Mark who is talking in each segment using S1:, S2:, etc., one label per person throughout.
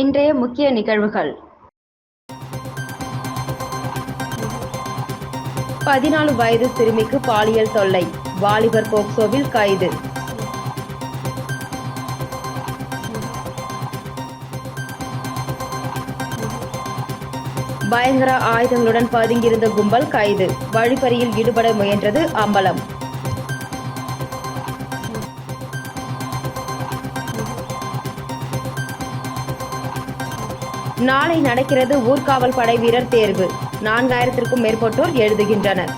S1: இன்றைய முக்கிய நிகழ்வுகள். பதினாலு வயது சிறுமிக்கு பாலியல் தொல்லை வாலிபர் போக்சோவில் கைது. பயங்கர ஆயுதங்களுடன் பதுங்கியிருந்த கும்பல் கைது வழிப்பறியில் ஈடுபட முயன்றது அம்பலம். நாளை நடக்கிறது ஊர்காவல் படை வீரர் தேர்வு. நான்காயிரத்திற்கும் மேற்பட்டோர் எழுதுகின்றனர்.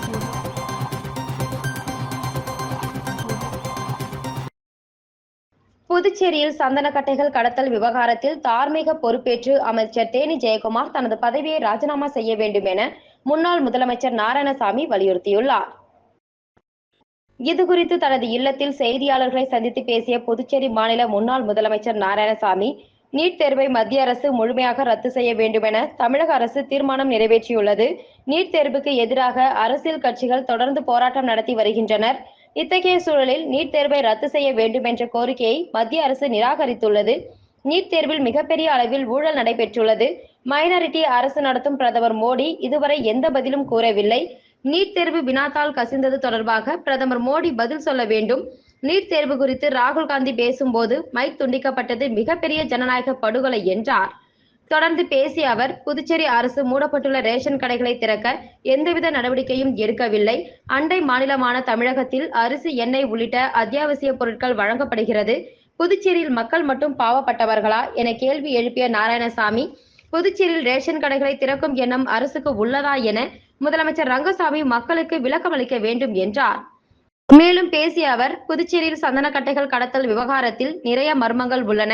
S1: புதுச்சேரியில் சந்தனக்கட்டைகள் கடத்தல் விவகாரத்தில் தார்மீக பொறுப்பேற்று அமைச்சர் தேனி ஜெயக்குமார் தனது பதவியை ராஜினாமா செய்ய வேண்டும் என முன்னாள் முதலமைச்சர் நாராயணசாமி வலியுறுத்தியுள்ளார். இதுகுறித்து தனது இல்லத்தில் செய்தியாளர்களை சந்தித்து பேசிய புதுச்சேரி மாநில முன்னாள் முதலமைச்சர் நாராயணசாமி நீட் தேர்வை மத்திய அரசு முழுமையாக ரத்து செய்ய வேண்டும் என தமிழக அரசு தீர்மானம் நிறைவேற்றியுள்ளது. நீட் தேர்வுக்கு எதிராக அரசியல் கட்சிகள் தொடர்ந்து போராட்டம் நடத்தி வருகின்றனர். இத்தகைய சூழலில் நீட் தேர்வை ரத்து செய்ய வேண்டும் என்ற கோரிக்கையை மத்திய அரசு நிராகரித்துள்ளது. நீட் தேர்வில் மிகப்பெரிய அளவில் ஊழல் நடைபெற்றுள்ளது. மைனாரிட்டி அரசு நடத்தும் பிரதமர் மோடி இதுவரை எந்த பதிலும் கூறவில்லை. நீட் தேர்வு வினாத்தாள் கசிந்தது தொடர்பாக பிரதமர் மோடி பதில் சொல்ல வேண்டும். நீட் தேர்வு குறித்து ராகுல் காந்தி பேசும்போது மைக் துண்டிக்கப்பட்டது மிகப்பெரிய ஜனநாயக படுகொலை என்றார். தொடர்ந்து பேசிய அவர் புதுச்சேரி அரசு மூடப்பட்டுள்ள ரேஷன் கடைகளை திறக்க எந்தவித நடவடிக்கையும் எடுக்கவில்லை. அண்டை மாநிலமான தமிழகத்தில் அரிசி எண்ணெய் உள்ளிட்ட அத்தியாவசிய பொருட்கள் வழங்கப்படுகிறது. புதுச்சேரியில் மக்கள் மட்டும் பாவப்பட்டவர்களா என கேள்வி எழுப்பிய நாராயணசாமி புதுச்சேரியில் ரேஷன் கடைகளை திறக்கும் எண்ணம் அரசுக்கு உள்ளதா என முதலமைச்சர் ரங்கசாமி மக்களுக்கு விளக்கம் அளிக்க வேண்டும் என்றார். மேலும் பேசிய அவர் புதுச்சேரியில் சந்தனக்கட்டைகள் கடத்தல் விவகாரத்தில் நிறைய மர்மங்கள் உள்ளன.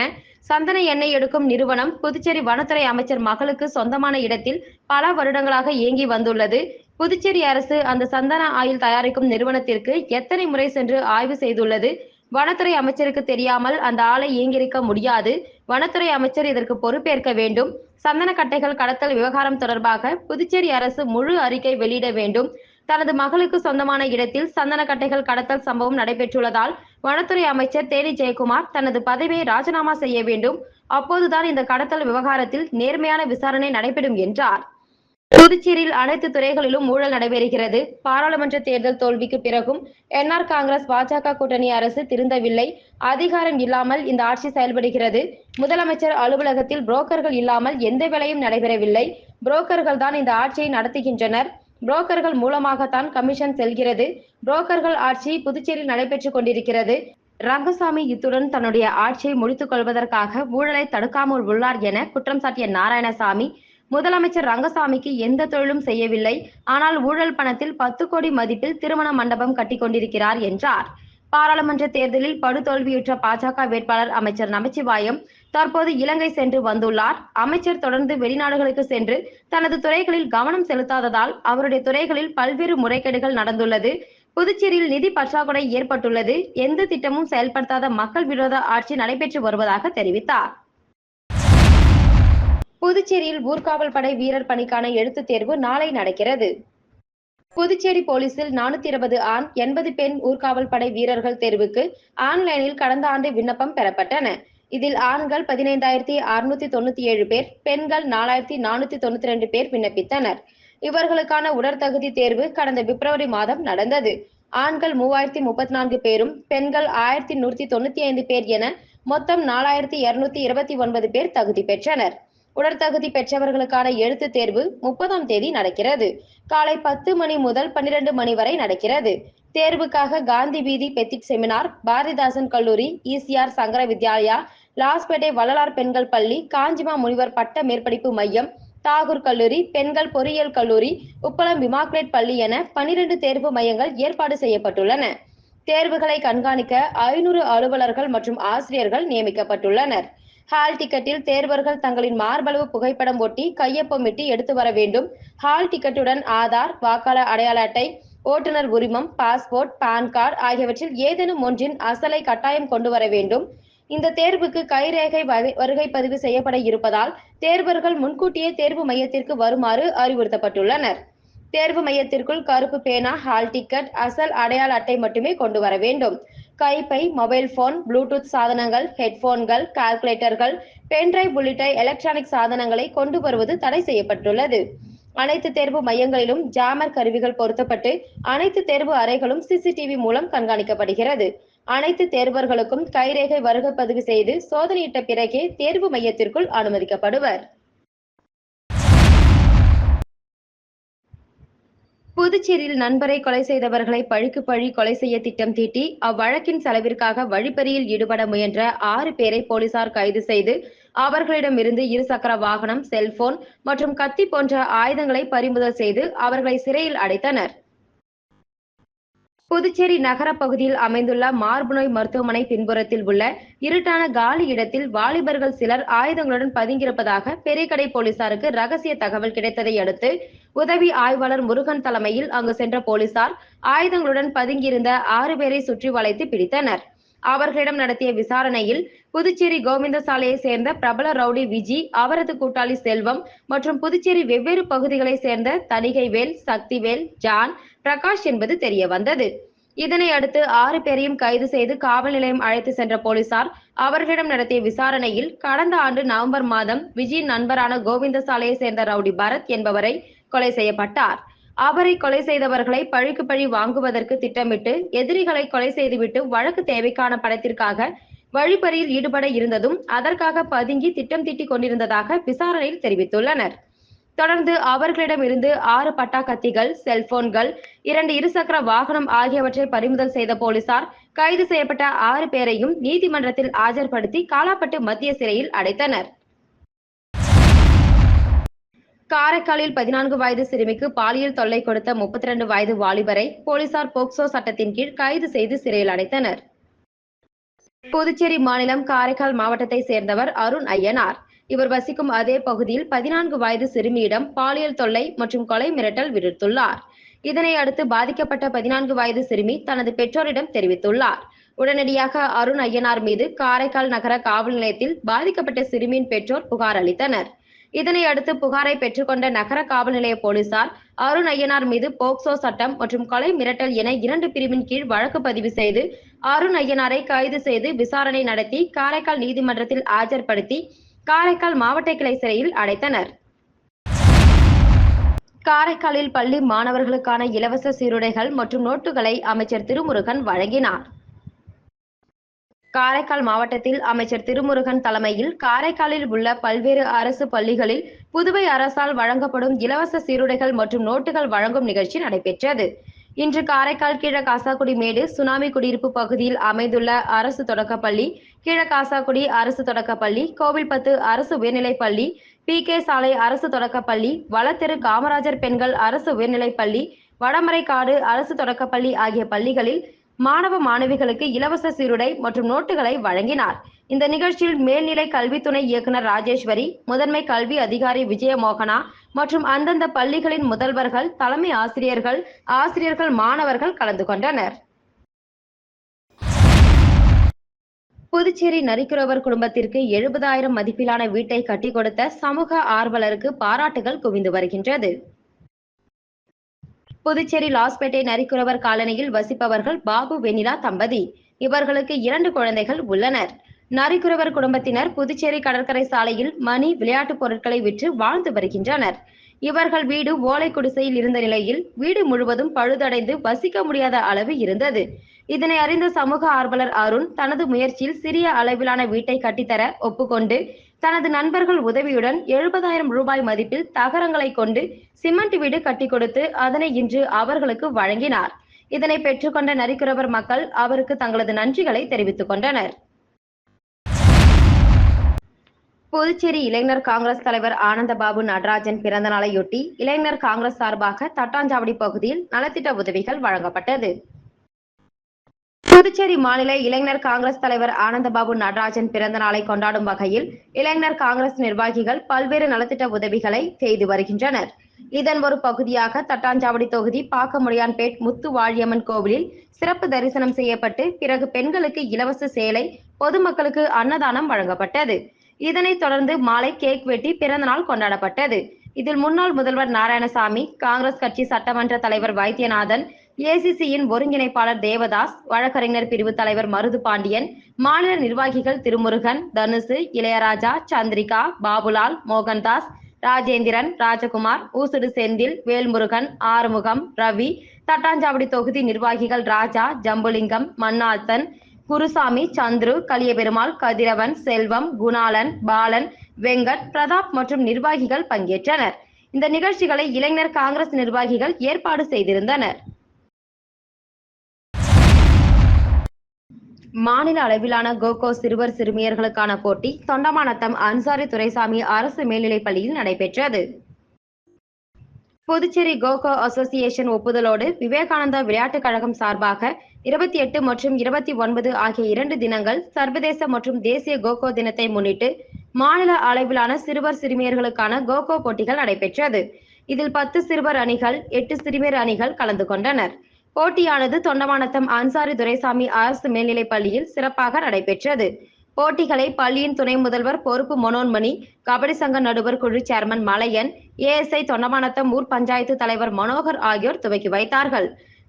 S1: சந்தன எண்ணெய் எடுக்கும் நிறுவனம் புதுச்சேரி வனத்துறை அமைச்சர் மகளுக்கு சொந்தமான இடத்தில் பல வருடங்களாக இயங்கி வந்துள்ளது. புதுச்சேரி அரசு அந்த சந்தன ஆயில் தயாரிக்கும் நிறுவனத்திற்கு எத்தனை முறை சென்று ஆய்வு செய்துள்ளது? வனத்துறை அமைச்சருக்கு தெரியாமல் அந்த ஆலை இயங்கியிருக்க முடியாது. வனத்துறை அமைச்சர் இதற்கு பொறுப்பேற்க வேண்டும். சந்தனக்கட்டைகள் கடத்தல் விவகாரம் தொடர்பாக புதுச்சேரி அரசு முழு அறிக்கை வெளியிட வேண்டும். தனது மகளுக்கு சொந்தமான இடத்தில் சந்தனக்கட்டைகள் கடத்தல் சம்பவம் நடைபெற்றுள்ளதால் வனத்துறை அமைச்சர் தேனி ஜெயக்குமார் தனது பதவியை ராஜினாமா செய்ய வேண்டும். அப்போதுதான் இந்த கடத்தல் விவகாரத்தில் நேர்மையான விசாரணை நடைபெறும் என்றார். புதுச்சேரியில் அனைத்து துறைகளிலும் ஊழல் நடைபெறுகிறது. பாராளுமன்ற தேர்தல் தோல்விக்கு பிறகும் என்ஆர் காங்கிரஸ் பாஜக கூட்டணி அரசு திருந்தவில்லை. அதிகாரம் இல்லாமல் இந்த ஆட்சி செயல்படுகிறது. முதலமைச்சர் அலுவலகத்தில் புரோக்கர்கள் இல்லாமல் எந்த வேலையும் நடைபெறவில்லை. புரோக்கர்கள் தான் இந்த ஆட்சியை நடத்துகின்றனர். புரோக்கர்கள் மூலமாகத்தான் கமிஷன் செல்கிறது. புரோக்கர்கள் ஆட்சி புதுச்சேரியில் நடைபெற்றுக் கொண்டிருக்கிறது. ரங்கசாமி இத்துடன் தன்னுடைய ஆட்சியை முடித்துக் கொள்வதற்காக ஊழலை தடுக்காமல் உள்ளார் என குற்றம் சாட்டிய நாராயணசாமி முதலமைச்சர் ரங்கசாமிக்கு எந்த தொழிலும் செய்யவில்லை. ஆனால் ஊழல் பணத்தில் பத்து கோடி மதிப்பில் திருமண மண்டபம் கட்டி கொண்டிருக்கிறார் என்றார். பாராளுமன்ற தேர்தலில் படுதோல்வியுற்ற பாஜக வேட்பாளர் அமைச்சர் நமச்சிவாயம் தற்போது இலங்கை சென்று வந்துள்ளார். அமைச்சர் தொடர்ந்து வெளிநாடுகளுக்கு சென்று தனது துறைகளில் கவனம் செலுத்தாததால் அவருடைய துறைகளில் பல்வேறு முறைகேடுகள் நடந்துள்ளது. புதுச்சேரியில் நிதி பற்றாக்குறை ஏற்பட்டுள்ளது. எந்த திட்டமும் செயல்படுத்தாத மக்கள் விரோத ஆட்சி நடைபெற்று வருவதாக தெரிவித்தார். புதுச்சேரியில் ஊர்காவல் படை வீரர் பணிக்கான எழுத்துத் தேர்வு நாளை நடக்கிறது. புதுச்சேரி போலீசில் நானூத்தி இருபது ஆண் எண்பது பெண் ஊர்காவல் படை வீரர்கள் தேர்வுக்கு ஆன்லைனில் கடந்த ஆண்டு விண்ணப்பம் பெறப்பட்டன. இதில் ஆண்கள் பதினைந்தாயிரத்தி அறுநூத்தி தொண்ணூத்தி ஏழு பேர் பெண்கள் நாலாயிரத்தி நானூத்தி தொண்ணூத்தி ரெண்டு பேர் விண்ணப்பித்தனர். இவர்களுக்கான உடற்தகுதி தேர்வு கடந்த பிப்ரவரி மாதம் நடந்தது. ஆண்கள் மூவாயிரத்தி முப்பத்தி நான்கு பேரும் பெண்கள் ஆயிரத்தி நூற்றி தொண்ணூத்தி ஐந்து பேர் என மொத்தம் நாலாயிரத்தி இருநூத்தி இருபத்தி ஒன்பது பேர் தகுதி பெற்றனர். உடற்தகுதி பெற்றவர்களுக்கான எழுத்துத் தேர்வு முப்பதாம் தேதி நடக்கிறது. காலை பத்து மணி முதல் பன்னிரண்டு மணி வரை நடக்கிறது. தேர்வுக்காக காந்தி வீதி பெத்திக் செமினார் பாரதிதாசன் கல்லூரி இசிஆர் சங்கர வித்யாலயா லாஸ்பேட்டை வள்ளலார் பெண்கள் பள்ளி காஞ்சிமா முனிவர் பட்ட மேற்படிப்பு மையம் தாகூர் கல்லூரி பெண்கள் பொறியியல் கல்லூரி உப்பளம் விமாக்லேட் பள்ளி என பனிரெண்டு தேர்வு மையங்கள் ஏற்பாடு செய்யப்பட்டுள்ளன. தேர்வுகளை கண்காணிக்க ஐநூறு அலுவலர்கள் மற்றும் ஆசிரியர்கள் நியமிக்கப்பட்டுள்ளனர். ஹால் டிக்கெட்டில் தேர்வர்கள் தங்களின் மார்பளவு புகைப்படம் ஒட்டி கையொப்பமிட்டு எடுத்து வர வேண்டும். ஹால் டிக்கெட்டுடன் ஆதார் வாக்காளர் அடையாள அட்டை ஓட்டுநர் உரிமம் பாஸ்போர்ட் பான் கார்டு ஆகியவற்றில் ஏதேனும் ஒன்றின் அசலை கட்டாயம் கொண்டு வர வேண்டும். இந்த தேர்வுக்கு கைரேகை வகை- வருகை பதிவு செய்யப்பட இருப்பதால் தேர்வர்கள் முன்கூட்டியே தேர்வு மையத்திற்கு வருமாறு அறிவுறுத்தப்பட்டுள்ளனர். தேர்வு மையத்திற்குள் கருப்பு பேனா ஹால் டிக்கெட் அசல் அடையாள அட்டை மட்டுமே கொண்டு வர வேண்டும். கைப்பை மொபைல் போன் ப்ளூடூத் சாதனங்கள் ஹெட்போன்கள் கால்குலேட்டர்கள் பென்ட்ரைவ் உள்ளிட்ட எலக்ட்ரானிக் சாதனங்களை கொண்டு வருவது தடை செய்யப்பட்டுள்ளது. அனைத்து தேர்வு மையங்களிலும் ஜாமர் கருவிகள் பொருத்தப்பட்டு அனைத்து தேர்வு அறைகளும் சிசிடிவி மூலம் கண்காணிக்கப்படுகிறது. அனைத்து தேர்வர்களுக்கும் கைரேகை வருகை பதிவு செய்து சோதனையிட்ட பிறகே தேர்வு மையத்திற்குள் அனுமதிக்கப்படுவர். புதுச்சேரியில் நண்பரை கொலை செய்தவர்களை பழிக்கு பழி கொலை செய்ய திட்டம் தீட்டி அவ்வழக்கின் செலவிற்காக வழிப்பறியில் ஈடுபட முயன்ற ஆறு பேரை போலீசார் கைது செய்து அவர்களிடமிருந்து இருசக்கர வாகனம் செல்போன் மற்றும் கத்தி போன்ற ஆயுதங்களை பறிமுதல் செய்து அவர்களை சிறையில் அடைத்தனர். புதுச்சேரி நகர பகுதியில் அமைந்துள்ள மார்பு நோய் மருத்துவமனை பின்புறத்தில் உள்ள இருட்டான காலி இடத்தில் வாலிபர்கள் சிலர் ஆயுதங்களுடன் பதுங்கியிருப்பதாக பெரியகடை போலீசாருக்கு ரகசிய தகவல் கிடைத்ததை அடுத்து உதவி ஆய்வாளர் முருகன் தலைமையில் அங்கு சென்ற போலீசார் ஆயுதங்களுடன் பதுங்கியிருந்த ஆறு பேரை சுற்றி வளைத்து பிடித்தனர். அவர்களிடம் நடத்திய விசாரணையில் புதுச்சேரி கோவிந்த சாலையை சேர்ந்த பிரபல ரவுடி விஜி அவரது கூட்டாளி செல்வம் மற்றும் புதுச்சேரி வெவ்வேறு பகுதிகளை சேர்ந்த தணிகைவேல் சக்திவேல் ஜான் பிரகாஷ் என்பது தெரிய வந்தது. இதனை அடுத்து ஆறு பேரையும் கைது செய்து காவல் நிலையம் அழைத்து சென்ற போலீசார் அவர்களிடம் நடத்திய விசாரணையில் கடந்த ஆண்டு நவம்பர் மாதம் விஜயின் நண்பரான கோவிந்த சாலையை சேர்ந்த ரவுடி பரத் என்பவரை கொலை செய்யப்பட்டார். அவரை கொலை செய்தவர்களை பழிக்கு பழி வாங்குவதற்கு திட்டமிட்டு எதிரிகளை கொலை செய்துவிட்டு வழக்கு தேவைக்கான பணத்திற்காக வழிப்பறியில் ஈடுபட இருந்ததும் அதற்காக பதுங்கி திட்டம் தீட்டிக் கொண்டிருந்ததாக விசாரணையில் தெரிவித்துள்ளனர். தொடர்ந்து அவர்களிடமிருந்து ஆறு பட்டா கத்திகள் செல்போன்கள் இரண்டு இருசக்கர வாகனம் ஆகியவற்றை பறிமுதல் செய்த போலீசார் கைது செய்யப்பட்ட ஆறு பேரையும் நீதிமன்றத்தில் ஆஜர்படுத்தி காலாப்பட்டு மத்திய சிறையில் அடைத்தனர். காரைக்காலில் பதினான்கு வயது சிறுமிக்கு பாலியல் தொல்லை கொடுத்த முப்பத்தி ரெண்டு வயது வாலிபரை போலீசார் போக்சோ சட்டத்தின் கீழ் கைது செய்து சிறையில் அடைத்தனர். புதுச்சேரி மாநிலம் காரைக்கால் மாவட்டத்தை சேர்ந்தவர் அருண் ஐயனார். இவர் வசிக்கும் அதே பகுதியில் பதினான்கு வயது சிறுமியிடம் பாலியல் தொல்லை மற்றும் கொலை மிரட்டல் விடுத்துள்ளார். இதனை அடுத்து பாதிக்கப்பட்ட பதினான்கு வயது சிறுமி தனது பெற்றோரிடம் தெரிவித்துள்ளார். உடனடியாக அருண் ஐயனார் மீது காரைக்கால் நகர காவல் நிலையத்தில் பாதிக்கப்பட்ட சிறுமியின் பெற்றோர் புகார் அளித்தனர். இதனை அடுத்து புகாரை பெற்றுக்கொண்ட நகர காவல் நிலைய போலீசார் அருண் ஐயனார் மீது போக்சோ சட்டம் மற்றும் கொலை மிரட்டல் என இரண்டு பிரிவின் கீழ் வழக்கு பதிவு செய்து அருண் ஐயனாரை கைது செய்து விசாரணை நடத்தி காரைக்கால் நீதிமன்றத்தில் ஆஜர்படுத்தி காரைக்கால் மாவட்ட கிளை சிறையில் அடைத்தனர். காரைக்காலில் பள்ளி மாணவர்களுக்கான இலவச சீருடைகள் மற்றும் நோட்டுகளை அமைச்சர் திருமுருகன் வழங்கினார். காரைக்கால் மாவட்டத்தில் அமைச்சர் திருமுருகன் தலைமையில் காரைக்காலில் உள்ள பல்வேறு அரசு பள்ளிகளில் புதுவை அரசால் வழங்கப்படும் இலவச சீருடைகள் மற்றும் நோட்டுகள் வழங்கும் நிகழ்ச்சி நடைபெற்றது. இன்று காரைக்கால் கீழகாசாக்குடி மேடு சுனாமி குடியிருப்பு பகுதியில் அமைந்துள்ள அரசு தொடக்கப்பள்ளி கீழகாசாக்குடி அரசு தொடக்கப்பள்ளி கோவில்பத்து அரசு உயர்நிலைப்பள்ளி பி கே சாலை அரசு தொடக்கப்பள்ளி வளத்தெரு காமராஜர் பெண்கள் அரசு உயர்நிலைப்பள்ளி வடமரைக்காடு அரசு தொடக்கப்பள்ளி ஆகிய பள்ளிகளில் மாணவ மாணவிகளுக்கு இலவச சீருடை மற்றும் நோட்டுகளை வழங்கினார். இந்த நிகழ்ச்சியில் மேல்நிலை கல்வி துணை இயக்குனர் ராஜேஸ்வரி முதன்மை கல்வி அதிகாரி விஜயமோகனா மற்றும் அந்தந்த பள்ளிகளின் முதல்வர்கள் தலைமை ஆசிரியர்கள் ஆசிரியர்கள் மாணவர்கள் கலந்து கொண்டனர். புதுச்சேரி நரிக்குறவர் குடும்பத்திற்கு எழுபதாயிரம் மதிப்பிலான வீட்டை கட்டி கொடுத்த சமூக ஆர்வலருக்கு பாராட்டுகள் குவிந்து வருகின்றது. புதுச்சேரி லாஸ்பேட்டை நரிக்குறவர் காலனியில் வசிப்பவர்கள் பாபு வெனிலா தம்பதி. இவர்களுக்கு இரண்டு குழந்தைகள் உள்ளனர். நரிக்குறவர் குடும்பத்தினர் புதுச்சேரி கடற்கரை சாலையில் மணி விளையாட்டுப் பொருட்களை விற்று வாழ்ந்து வருகின்றனர். இவர்கள் வீடு ஓலை குடிசையில் இருந்த நிலையில் வீடு முழுவதும் பழுதடைந்து வசிக்க முடியாத அளவு இருந்தது. இதனை அறிந்த சமூக ஆர்வலர் அருண் தனது முயற்சியில் சிறிய அளவிலான வீட்டை கட்டித்தர ஒப்புக்கொண்டு தனது நண்பர்கள் உதவியுடன் எழுபதாயிரம் ரூபாய் மதிப்பில் தகரங்களை கொண்டு சிமெண்ட் வீடு கட்டி கொடுத்து அதனை இன்று அவர்களுக்கு வழங்கினார். இதனை பெற்றுக்கொண்ட நரிக்குறவர் மக்கள் அவருக்கு தங்களது நன்றிகளை தெரிவித்துக் கொண்டனர். புதுச்சேரி இளைஞர் காங்கிரஸ் தலைவர் ஆனந்தபாபு நடராஜன் பிறந்த நாளையொட்டி இளைஞர் காங்கிரஸ் சார்பாக தட்டாஞ்சாவடி பகுதியில் நலத்திட்ட உதவிகள் வழங்கப்பட்டது. புதுச்சேரி மாநில இளைஞர் காங்கிரஸ் தலைவர் ஆனந்தபாபு நடராஜன் பிறந்த நாளை கொண்டாடும் வகையில் இளைஞர் காங்கிரஸ் நிர்வாகிகள் பல்வேறு நலத்திட்ட உதவிகளை செய்து வருகின்றனர். இதன் ஒரு பகுதியாக தட்டாஞ்சாவடி தொகுதி பாக்கமுடியான்பேட் முத்து வாழியம்மன் கோவிலில் சிறப்பு தரிசனம் செய்யப்பட்டு பிறகு பெண்களுக்கு இலவச சேலை பொதுமக்களுக்கு அன்னதானம் வழங்கப்பட்டது. இதனைத் தொடர்ந்து மாலை கேக் வெட்டி பிறந்தநாள் கொண்டாடப்பட்டது. இதில் முன்னாள் முதல்வர் நாராயணசாமி காங்கிரஸ் கட்சி சட்டமன்ற தலைவர் வைத்தியநாதன் ஏசிசியின் ஒருங்கிணைப்பாளர் தேவதாஸ் வழக்கறிஞர் பிரிவு தலைவர் மருது பாண்டியன் மாநில நிர்வாகிகள் திருமுருகன் தனுசு இளையராஜா சந்திரிகா பாபுலால் மோகன்தாஸ் ராஜேந்திரன் ராஜகுமார் ஊசுடு செந்தில் வேல்முருகன் ஆறுமுகம் ரவி தட்டாஞ்சாவடி தொகுதி நிர்வாகிகள் ராஜா ஜம்புலிங்கம் மன்னாத்தன் குருசாமி சந்துரு கலியபெருமாள் கதிரவன் செல்வம் குணாளன் பாலன் வெங்கட் பிரதாப் மற்றும் நிர்வாகிகள் பங்கேற்றனர். இந்த நிகழ்ச்சிகளை இளைஞர் காங்கிரஸ் நிர்வாகிகள் ஏற்பாடு செய்திருந்தனர். மாநில அளவிலான கோகோ சிறுவர் சிறுமியர்களுக்கான போட்டி தொண்டமானத்தம் அன்சாரி துரைசாமி அரசு மேல்நிலைப் பள்ளியில் நடைபெற்றது. புதுச்சேரி கோகோ அசோசியேஷன் ஒப்புதலோடு விவேகானந்தா விளையாட்டுக் கழகம் சார்பாக இருபத்தி எட்டு மற்றும் இருபத்தி ஒன்பது ஆகிய இரண்டு தினங்கள் சர்வதேச மற்றும் தேசிய கோகோ தினத்தை முன்னிட்டு மாநில அளவிலான சிறுவர் சிறுமியர்களுக்கான கோகோ போட்டிகள் நடைபெற்றது. இதில் பத்து சிறுவர் அணிகள் எட்டு சிறுமியர் அணிகள் கலந்து கொண்டனர். போட்டியானது தொண்டமானத்தம் அன்சாரி துரைசாமி அரசு மேல்நிலைப் பள்ளியில் சிறப்பாக நடைபெற்றது. போட்டிகளை பள்ளியின் துணை முதல்வர் பொறுப்பு மனோன்மணி கபடி சங்க நடுவர் குழு சேர்மன் மலையன் ஏஎஸ்ஐ தொண்டமானத்தம் ஊர் பஞ்சாயத்து தலைவர் மனோகர் ஆகியோர் துவக்கி வைத்தார்கள்.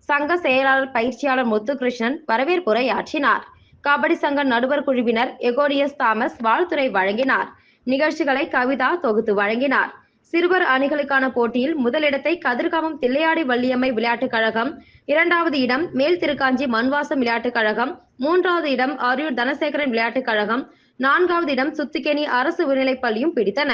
S1: சங்க செயலாளர் பயிற்சியாளர் முத்துகிருஷ்ணன் வரவேற்புரை ஆற்றினார் கபடி சங்க நடுவர் குழுவினர் எகோடியஸ் தாமஸ் வாழ்த்துரை வழங்கினார். நிகழ்ச்சிகளை கவிதா தொகுத்து வழங்கினார். சிறுவர் அணிகளுக்கான போட்டியில் முதலிடத்தை கதிர்காமம் தில்லையாடி வள்ளியம்மை விளையாட்டுக் கழகம் இரண்டாவது இடம் மேல் திருக்காஞ்சி மண்வாசம் விளையாட்டுக் கழகம் மூன்றாவது இடம் அரியூர் தனசேகரன் விளையாட்டுக் கழகம் நான்காவது இடம் சுத்திகேணி அரசு உயர்நிலைப் பள்ளியும் பிடித்தன.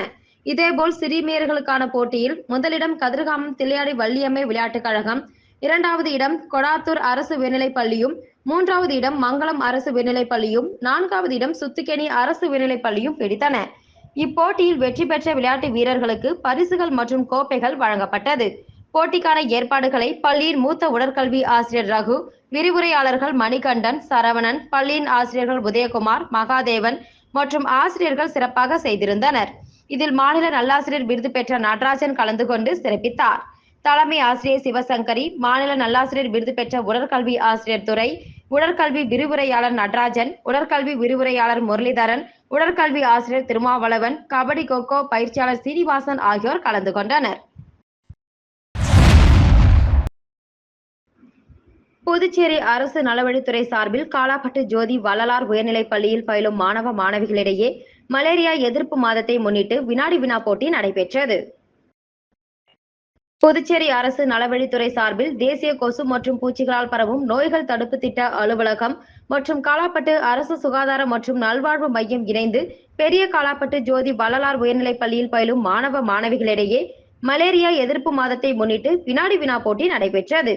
S1: இதேபோல் சிறுமியர்களுக்கான போட்டியில் முதலிடம் கதிர்காமம் தில்லையாடி வள்ளியம்மை விளையாட்டுக் கழகம் இரண்டாவது இடம் கொடாத்தூர் அரசு உயர்நிலைப் பள்ளியும் மூன்றாவது இடம் மங்களம் அரசு உயர்நிலைப் பள்ளியும் நான்காவது இடம் சுத்திகேணி அரசு உயர்நிலைப் பள்ளியும் பிடித்தன. இப்போட்டியில் வெற்றி பெற்ற விளையாட்டு வீரர்களுக்கு பரிசுகள் மற்றும் கோப்பைகள் வழங்கப்பட்டது. போட்டிக்கான ஏற்பாடுகளை பள்ளியின் மூத்த உடற்கல்வி ஆசிரியர் ரகு விரிவுரையாளர்கள் மணிகண்டன் சரவணன் பள்ளியின் ஆசிரியர்கள் உதயகுமார் மகாதேவன் மற்றும் ஆசிரியர்கள் சிறப்பாக செய்திருந்தனர். இதில் மாநில நல்லாசிரியர் விருது பெற்ற நடராஜன் கலந்து கொண்டு சிறப்பித்தார். தலைமை ஆசிரியர் சிவசங்கரி மாநில நல்லாசிரியர் விருது பெற்ற உடற்கல்வி ஆசிரியர் துறை உடற்கல்வி விரிவுரையாளர் நடராஜன் உடற்கல்வி விரிவுரையாளர் முரளிதரன் உடற்கல்வி ஆசிரியர் திருமாவளவன் கபடி கோகோ பயிற்சியாளர் சீனிவாசன் ஆகியோர் கலந்து கொண்டனர். புதுச்சேரி அரசு நலவழித்துறை சார்பில் காலாப்பட்டு ஜோதி வள்ளலார் உயர்நிலைப் பள்ளியில் பயிலும் மாணவ மாணவிகளிடையே மலேரியா எதிர்ப்பு மாதத்தை முன்னிட்டு வினாடி வினா போட்டி நடைபெற்றது. புதுச்சேரி அரசு நலவழித்துறை சார்பில் தேசிய கொசு மற்றும் பூச்சிகளால் பரவும் நோய்கள் தடுப்பு திட்ட அலுவலகம் மற்றும் காலாப்பட்டு அரசு சுகாதார மற்றும் நல்வாழ்வு மையம் இணைந்து பெரிய காலாப்பட்டு ஜோதி வள்ளலார் உயர்நிலைப் பள்ளியில் பயிலும் மாணவ மாணவிகளிடையே மலேரியா எதிர்ப்பு மாதத்தை முன்னிட்டு வினாடி வினா போட்டி நடைபெற்றது.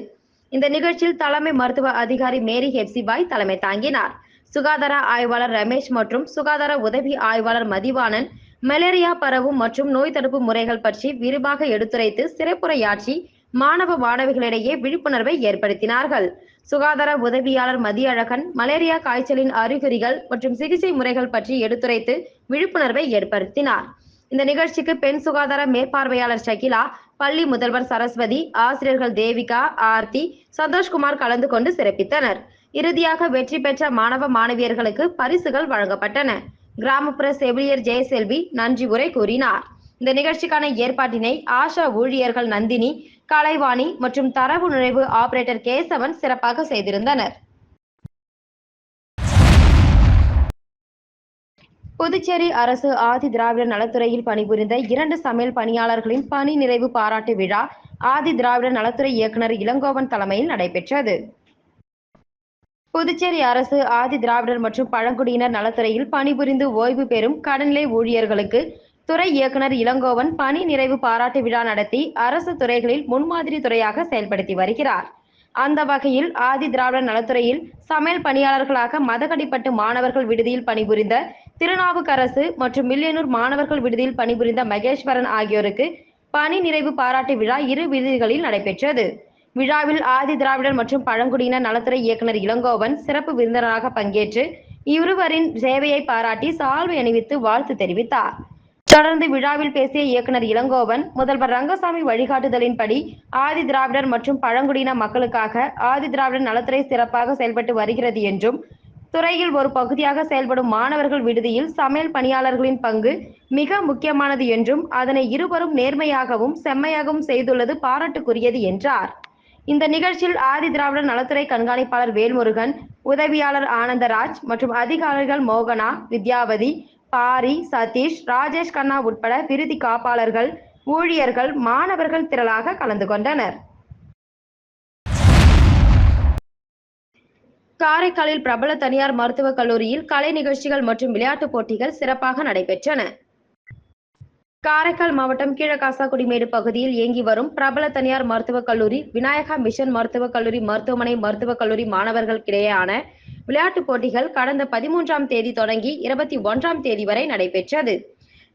S1: இந்த நிகழ்ச்சியில் தலைமை மருத்துவ அதிகாரி மேரி ஹெப்சிபாய் தலைமை தாங்கினார். சுகாதார ஆய்வாளர் ரமேஷ் மற்றும் சுகாதார உதவி ஆய்வாளர் மதிவாணன் மலேரியா பரவும் மற்றும் நோய் தடுப்பு முறைகள் பற்றி விரிவாக எடுத்துரைத்து சிறப்புரையாற்றி மாணவ மாணவிகளிடையே விழிப்புணர்வை ஏற்படுத்தினார்கள். சுகாதார உதவியாளர் மதியழகன் மலேரியா காய்ச்சலின் அறிகுறிகள் மற்றும் சிகிச்சை முறைகள் பற்றி எடுத்துரைத்து விழிப்புணர்வை ஏற்படுத்தினார். இந்த நிகழ்ச்சிக்கு பெண் சுகாதார மேற்பார்வையாளர் ஷகிலா பள்ளி முதல்வர் சரஸ்வதி ஆசிரியர்கள் தேவிகா ஆர்த்தி சந்தோஷ்குமார் கலந்து கொண்டு சிறப்பித்தனர். இறுதியாக வெற்றி பெற்ற மாணவ மாணவியர்களுக்கு பரிசுகள் வழங்கப்பட்டன. கிராமப்புற செவிலியர் ஜெயசெல்வி நன்றி உரை கூறினார். இந்த நிகழ்ச்சிக்கான ஏற்பாட்டினை ஆஷா ஊழியர்கள் நந்தினி கலைவாணி மற்றும் தரவு நுழைவு ஆபரேட்டர் கேசவன் சிறப்பாக செய்திருந்தனர். புதுச்சேரி அரசு ஆதி திராவிடர் நலத்துறையில் பணிபுரிந்த இரண்டு சமையல் பணியாளர்களின் பணி நிறைவு பாராட்டு விழா ஆதி திராவிடர் நலத்துறை இயக்குனர் இளங்கோவன் தலைமையில் நடைபெற்றது. புதுச்சேரி அரசு ஆதி திராவிடர் மற்றும் பழங்குடியினர் நலத்துறையில் பணிபுரிந்து ஓய்வு பெறும் கடநிலை ஊழியர்களுக்கு துறை இயக்குனர் இளங்கோவன் பணி நிறைவு பாராட்டு விழா நடத்தி அரசு துறைகளில் முன்மாதிரி துறையாக செயல்படுத்தி வருகிறார். அந்த வகையில் ஆதி திராவிடர் நலத்துறையில் சமையல் பணியாளர்களாக மதகடிப்பட்டு மாணவர்கள் விடுதியில் பணிபுரிந்த திருநாவுக்கரசு மற்றும் மில்லியனூர் மாணவர்கள் விடுதியில் பணிபுரிந்த மகேஸ்வரன் ஆகியோருக்கு பணி நிறைவு பாராட்டு விழா இரு விடுதிகளில் நடைபெற்றது. விழாவில் ஆதி திராவிடர் மற்றும் பழங்குடியினர் நலத்துறை இயக்குனர் இளங்கோவன் சிறப்பு விருந்தினராக பங்கேற்று இருவரின் சேவையை பாராட்டி சால்வை அணிவித்து வாழ்த்து தெரிவித்தார். தொடர்ந்து விழாவில் பேசிய இயக்குனர் இளங்கோவன் முதல்வர் ரங்கசாமி வழிகாட்டுதலின்படி ஆதி திராவிடர் மற்றும் பழங்குடியின மக்களுக்காக ஆதி திராவிடர் நலத்துறை சிறப்பாக செயல்பட்டு வருகிறது என்றும் துறையில் ஒரு பகுதியாக செயல்படும் மாணவர்கள் விடுதியில் சமையல் பணியாளர்களின் பங்கு மிக முக்கியமானது என்றும் அதனை இருவரும் நேர்மையாகவும் செம்மையாகவும் செய்துள்ளது பாராட்டுக்குரியது என்றார். இந்த நிகழ்ச்சியில் ஆதி திராவிடர் நலத்துறை கண்காணிப்பாளர் வேல்முருகன் உதவியாளர் ஆனந்தராஜ் மற்றும் அதிகாரிகள் மோகனா வித்யாவதி பாரி சதீஷ் ராஜேஷ் கண்ணா உட்பட விருதி காப்பாளர்கள் ஊழியர்கள் மாணவர்கள் திரளாக கலந்து கொண்டனர். காரைக்காலில் பிரபல தனியார் மருத்துவக் கல்லூரியில் கலை நிகழ்ச்சிகள் மற்றும் விளையாட்டுப் போட்டிகள் சிறப்பாக நடைபெற்றன. காரைக்கால் மாவட்டம் கீழகாசாக்குடிமேடு பகுதியில் இயங்கி வரும் பிரபல தனியார் மருத்துவக் கல்லூரி விநாயகா மிஷன் மருத்துவக் கல்லூரி மருத்துவமனை மருத்துவக் கல்லூரி மாணவர்களுக்கிடையேயான விளையாட்டுப் போட்டிகள் கடந்த பதிமூன்றாம் தேதி தொடங்கி இருபத்தி ஒன்றாம் தேதி வரை நடைபெற்றது.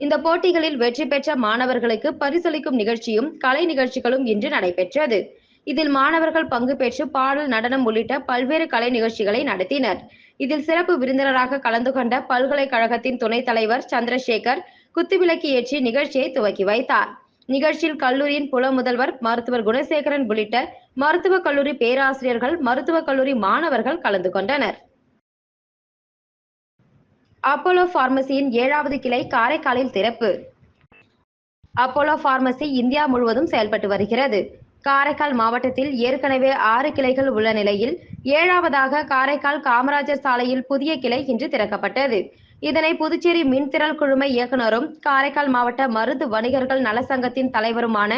S1: இந்த போட்டிகளில் வெற்றி பெற்ற மாணவர்களுக்கு பரிசளிக்கும் நிகழ்ச்சியும் கலை நிகழ்ச்சிகளும் இன்று நடைபெற்றது. இதில் மாணவர்கள் பங்கு பெற்று பாடல் நடனம் உள்ளிட்ட பல்வேறு கலை நிகழ்ச்சிகளை நடத்தினர். இதில் சிறப்பு விருந்தினராக கலந்து கொண்ட பல்கலைக்கழகத்தின் துணைத் தலைவர் சந்திரசேகர் குத்துவிளக்கு ஏற்றி நிகழ்ச்சியை துவக்கி வைத்தார். நிகழ்ச்சியில் கல்லூரியின் புல முதல்வர் மருத்துவர் குணசேகரன் உள்ளிட்ட மருத்துவக் கல்லூரி பேராசிரியர்கள் மருத்துவக் கல்லூரி மாணவர்கள் கலந்து கொண்டனர். அப்போலோ பார்மசியின் ஏழாவது கிளை காரைக்காலில் திறப்பு. அப்போலோ பார்மசி இந்தியா முழுவதும் செயல்பட்டு வருகிறது. காரைக்கால் மாவட்டத்தில் ஏற்கனவே ஆறு கிளைகள் உள்ள நிலையில் ஏழாவதாக காரைக்கால் காமராஜர் சாலையில் புதிய கிளை இன்று திறக்கப்பட்டது. இதனை புதுச்சேரி மின்திறல் குழும இயக்குனரும் காரைக்கால் மாவட்ட மருந்து வணிகர்கள் நலசங்கத்தின் தலைவருமான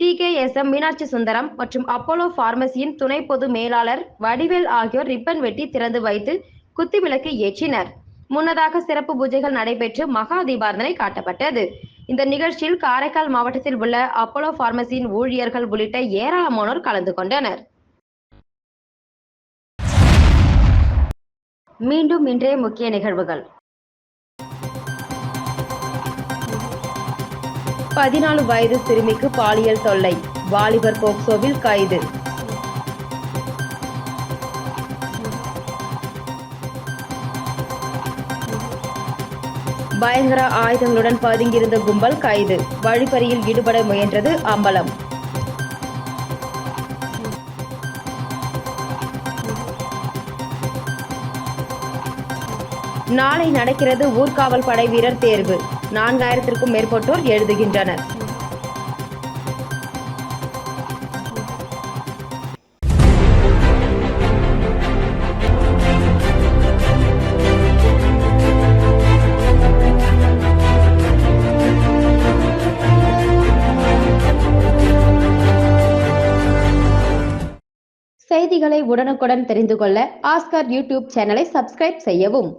S1: T K S M Meenakshi Sundaram மற்றும் அப்போலோ பார்மசியின் துணை பொது மேலாளர் வடிவேல் ஆகியோர் ரிப்பன் வெட்டி திறந்து வைத்து குத்துவிளக்கு ஏற்றினர். முன்னதாக சிறப்பு பூஜைகள் நடைபெற்று மகா தீபாரதனை காட்டப்பட்டது. இந்த நிகழ்ச்சியில் காரைக்கால் மாவட்டத்தில் உள்ள அப்போலோ பார்மசியின் ஊழியர்கள் உள்ளிட்ட ஏராளமானோர் கலந்து கொண்டனர். மீண்டும் இன்றைய முக்கிய நிகழ்வுகள். பதினாலு வயது சிறுமிக்கு பாலியல் தொல்லை. வாலிபர் போக்சோவில் கைது. பயங்கர ஆயுதங்களுடன் பதுங்கியிருந்த கும்பல் கைது. வழிப்பறியில் ஈடுபட முயன்றது அம்பலம். நாளை நடக்கிறது ஊர்காவல் படை வீரர் தேர்வு. நான்காயிரத்திற்கும் மேற்பட்டோர் எழுதுகின்றனர். செய்திகளை உடனுக்குடன் தெரிந்து கொள்ள ஆஸ்கர் யூடியூப் சேனலை சப்ஸ்கிரைப் செய்யவும்.